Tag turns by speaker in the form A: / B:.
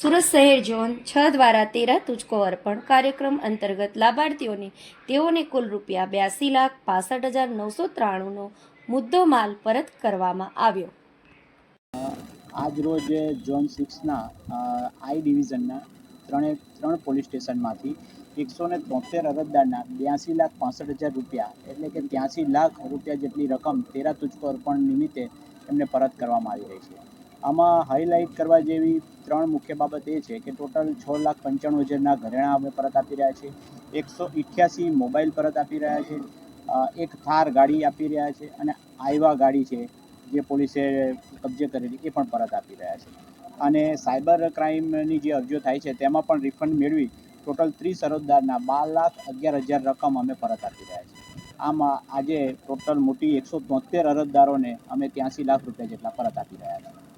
A: સુરત શહેર ઝોન છ દ્વારા તેરા તુચકો અર્પણ કાર્યક્રમ અંતર્ગત લાભાર્થીઓને તેઓને કુલ રૂપિયા બ્યાસી લાખ પાસઠ હજાર નવસો ત્રાણુંનો મુદ્દો માલ પરત કરવામાં આવ્યો.
B: આજ રોજ ઝોન સિક્સના આઈ ડિવિઝનના ત્રણે, ત્રણ પોલીસ સ્ટેશનમાંથી એકસો ને તોતેર અરજદારના બ્યાસી લાખ પાસઠ હજાર રૂપિયા એટલે કે ત્યાંસી લાખ રૂપિયા જેટલી રકમ તેરા તુચકો અર્પણ નિમિત્તે એમને પરત કરવામાં આવી રહી છે. આમાં હાઇલાઇટ કરવા જેવી ત્રણ મુખ્ય બાબત એ છે કે ટોટલ છ લાખ પંચાણું હજારના ઘરેણાં અમે પરત આપી રહ્યા છીએ. એકસો ઇઠ્યાસી મોબાઈલ પરત આપી રહ્યા છે. એક થાર ગાડી આપી રહ્યા છે અને આઈવા ગાડી છે જે પોલીસે કબજે કરેલી એ પણ પરત આપી રહ્યા છે. અને સાયબર ક્રાઇમની જે અરજીઓ થાય છે તેમાં પણ રિફંડ મેળવી ટોટલ ત્રીસ અરજદારના બાર લાખ અગિયાર હજાર રકમ અમે પરત આપી રહ્યા છીએ. આમ આજે ટોટલ મોટી એકસો તોતેર અરજદારોને અમે ત્યાંસી લાખ રૂપિયા જેટલા પરત આપી રહ્યા છીએ.